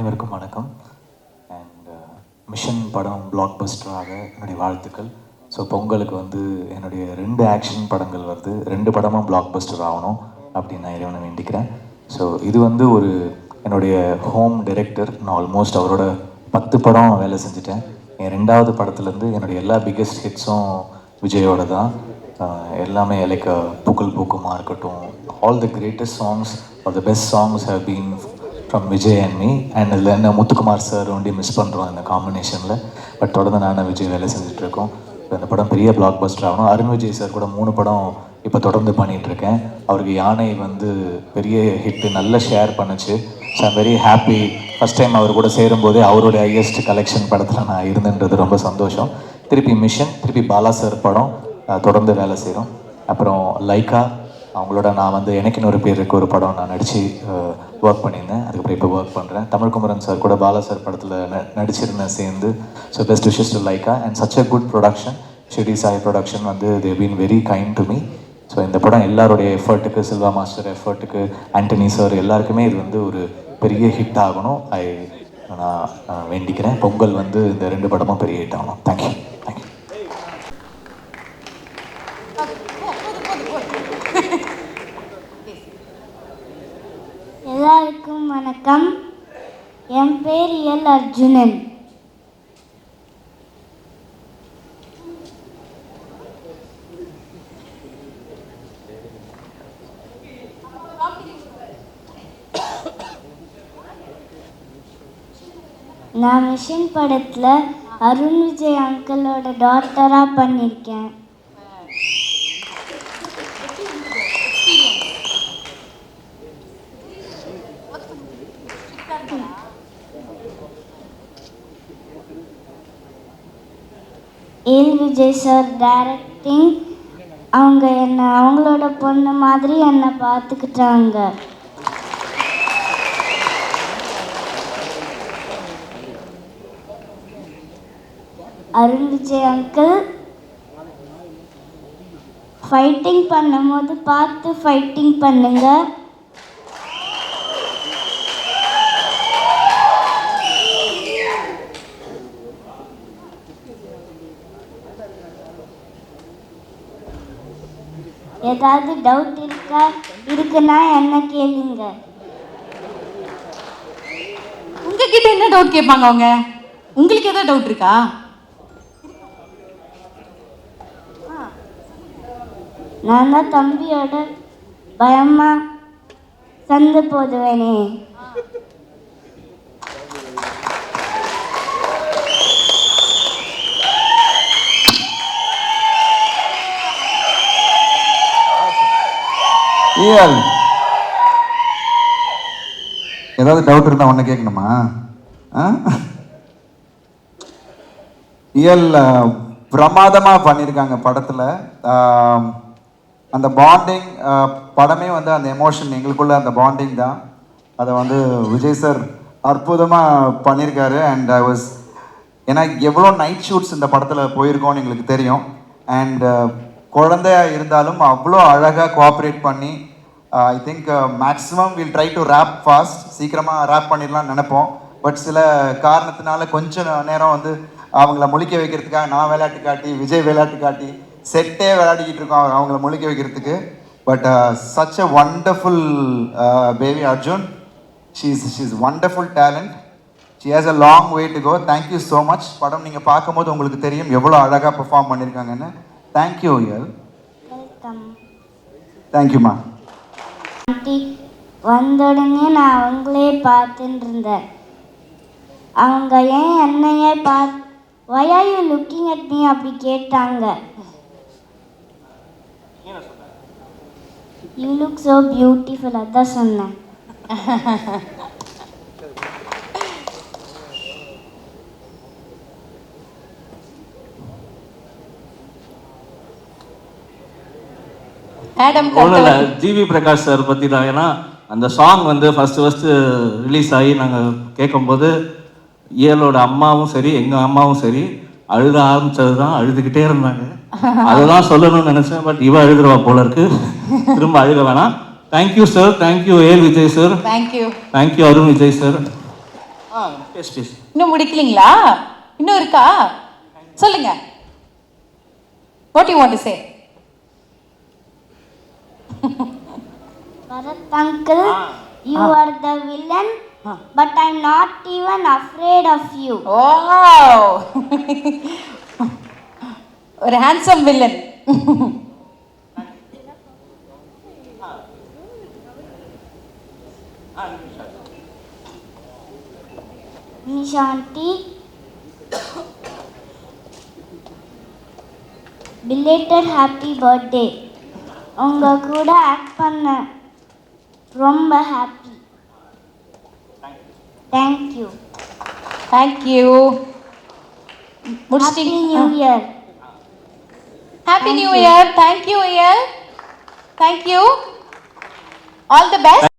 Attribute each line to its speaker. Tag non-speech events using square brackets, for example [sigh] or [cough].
Speaker 1: அனைவருக்கும் வணக்கம். And mission uh, படம் பிளாக் பஸ்டராக என்னுடைய வாழ்த்துக்கள். ஸோ பொங்கலுக்கு வந்து என்னுடைய ரெண்டு ஆக்ஷன் படங்கள் வருது. ரெண்டு படமும் பிளாக் பஸ்டர் ஆகணும் அப்படின்னு நான் இறைவனை வேண்டிக்கிறேன். ஸோ இது வந்து ஒரு என்னுடைய ஹோம் டைரக்டர் நான் ஆல்மோஸ்ட் அவரோட பத்து படம் வேலை செஞ்சுட்டேன். என் ரெண்டாவது படத்துலேருந்து என்னுடைய எல்லா பிக்கெஸ்ட் ஹிட்ஸும் விஜயோட தான். எல்லாமே லைக் புகழ் பூக்குமா இருக்கட்டும். All the greatest songs are the best songs have been from Vijay and me and இதில் என்ன முத்துக்குமார் சார் ஒண்டி மிஸ் பண்ணுறோம் இந்த காம்பினேஷனில் பட் தொடர்ந்து நான் விஜய் வேலை செஞ்சுட்டு அந்த இந்த படம் பெரிய பிளாக் பஸ்டர் ஆகணும். அருண் விஜய் சார் கூட மூணு படம் இப்போ தொடர்ந்து பண்ணிகிட்ருக்கேன் அவருக்கு யானை வந்து பெரிய ஹிட்டு நல்ல ஷேர் பண்ணுச்சு. So I'm very happy first time அவர் கூட சேரும்போதே அவருடைய ஹையஸ்ட் கலெக்ஷன் படத்தில் நான் இருந்தேன்றது ரொம்ப சந்தோஷம். திருப்பி மிஷன் திருப்பி பாலா சார் படம் தொடர்ந்து வேலை செய்கிறோம் அப்புறம் லைக்கா அவங்களோட நான் வந்து எனக்கு ஒரு பேர் ஒரு படம் நான் நடித்து ஒர்க் பண்ணியிருந்தேன். அதுக்கப்புறம் இப்போ ஒர்க் பண்ணுறேன் தமிழ்குமரன் சார் கூட பாலா சார் படத்தில் ந நடிச்சிருந்தேன் சேர்ந்து. So best wishes to Lyca and such a good production ஷெடி சாய் ப்ரொடக்ஷன் வந்து they been very kind to me so இந்த படம் எல்லாருடைய எஃபர்ட்டுக்கு சில்வா மாஸ்டர் எஃபர்ட்டுக்கு ஆண்டனி சார் எல்லாருக்குமே இது வந்து ஒரு பெரிய ஹிட் ஆகணும். ஐ நான் நான் வேண்டிக்கிறேன். பொங்கல் வந்து இந்த ரெண்டு படமும் பெரிய ஹிட் ஆகணும். தேங்க்யூ தேங்க்யூ
Speaker 2: எல்லாருக்கும் வணக்கம். என் பேர் எல். அர்ஜுனன். நான் மிஷின் படத்தில் அருண் விஜய் அங்கிளோட டாட்டராக பண்ணியிருக்கேன் எல் விஜய் சார் டைரக்டிங் அவங்க என்னை அவங்களோட பொண்ணு மாதிரி என்னை பார்த்துக்கிட்டாங்க அருண் விஜய் அங்கிள் ஃபைட்டிங் பண்ணும்போது பார்த்து ஃபைட்டிங் பண்ணுங்கள் ஏதாவது டவுட் இருக்கா? இருக்குன்னா என்ன கேளுங்க.
Speaker 3: உங்ககிட்ட என்ன டவுட் கேட்பாங்க அவங்க? உங்களுக்கு ஏதாவது டவுட் இருக்கா?
Speaker 2: நான் தான் தம்பியோட பயமா சந்து போதுவேனே.
Speaker 4: ஏஆல் ஏதாவது டவுட் இருந்தால் ஒன்று கேட்கணுமா? ஆ? இயல் பிரமாதமாக பண்ணியிருக்காங்க படத்தில். அந்த பாண்டிங் படமே வந்து அந்த எமோஷன் எங்களுக்குள்ள அந்த பாண்டிங் தான். அதை வந்து விஜய் சார் அற்புதமாக பண்ணியிருக்காரு அண்ட் ஐ வாஸ் ஏன்னா எவ்வளோ நைட் ஷூட்ஸ் இந்த படத்தில் போயிருக்கோம்னு எங்களுக்கு தெரியும். அண்ட் குழந்தையாக இருந்தாலும் அவ்வளோ அழகாக கோஆப்ரேட் பண்ணி I think maximum will try to wrap fast சீக்கிரமாக ரேப் பண்ணிடலாம்னு நினைப்போம். பட் சில காரணத்தினால கொஞ்ச நேரம் வந்து அவங்கள முழிக்க வைக்கிறதுக்காக நான் விளையாட்டு காட்டி விஜய் விளையாட்டு காட்டி செட்டே விளையாடிக்கிட்டு இருக்கோம் அவங்க- அவங்கள முழிக்க வைக்கிறதுக்கு. But such a wonderful baby Arjun she's she's wonderful talent she has a long way to go thank you so much படம் நீங்கள் பார்க்கும்போது உங்களுக்கு தெரியும் எவ்வளோ அழகாக பெர்ஃபார்ம் பண்ணியிருக்காங்கன்னு தேங்க்யூ யல் தேங்க்யூம்மா
Speaker 2: ஆண்டி வந்த உடனே நான் அவங்களே பார்த்துட்டு இருந்தேன் அவங்க ஏன் என்னையே பா why are லுக்கிங் அட் நீ அப்படி கேட்டாங்க. யூ லுக் ஸோ பியூட்டிஃபுல் அதான் சொன்னேன். [laughs]
Speaker 3: மேடம்
Speaker 5: ஒன்றும் இல்லை ஜிவி பிரகாஷ் சார் பற்றி தான். ஏன்னா அந்த சாங் வந்து ஃபஸ்ட்டு ஃபஸ்ட்டு ரிலீஸ் ஆகி நாங்கள் கேட்கும்போது இயலோட அம்மாவும் சரி எங்கள் அம்மாவும் சரி அழுத ஆரம்பிச்சது தான் அழுதுகிட்டே இருந்தாங்க. அதுதான் சொல்லணும்னு நினச்சேன் பட் இவ அழுதுருவா போல இருக்கு. திரும்ப அழுக வேணாம். Thank you sir thank you L
Speaker 3: Vijay
Speaker 5: sir thank you thank you Arun Vijay sir
Speaker 3: இன்னும் முடிக்கலீங்களா? இன்னும் இருக்கா? சொல்லுங்க. What you want to say [laughs]
Speaker 2: Bharat uncle, you are the villain, but I'm not even afraid of you.
Speaker 3: Oh ஒரு handsome villain
Speaker 2: Nishanti, belated happy birthday. உங்க கூட act பண்ண ரொம்ப happy
Speaker 3: thank you
Speaker 2: thank you
Speaker 3: முடிச்சிட்டீங்க
Speaker 2: new year
Speaker 3: happy new year thank you year thank you all the best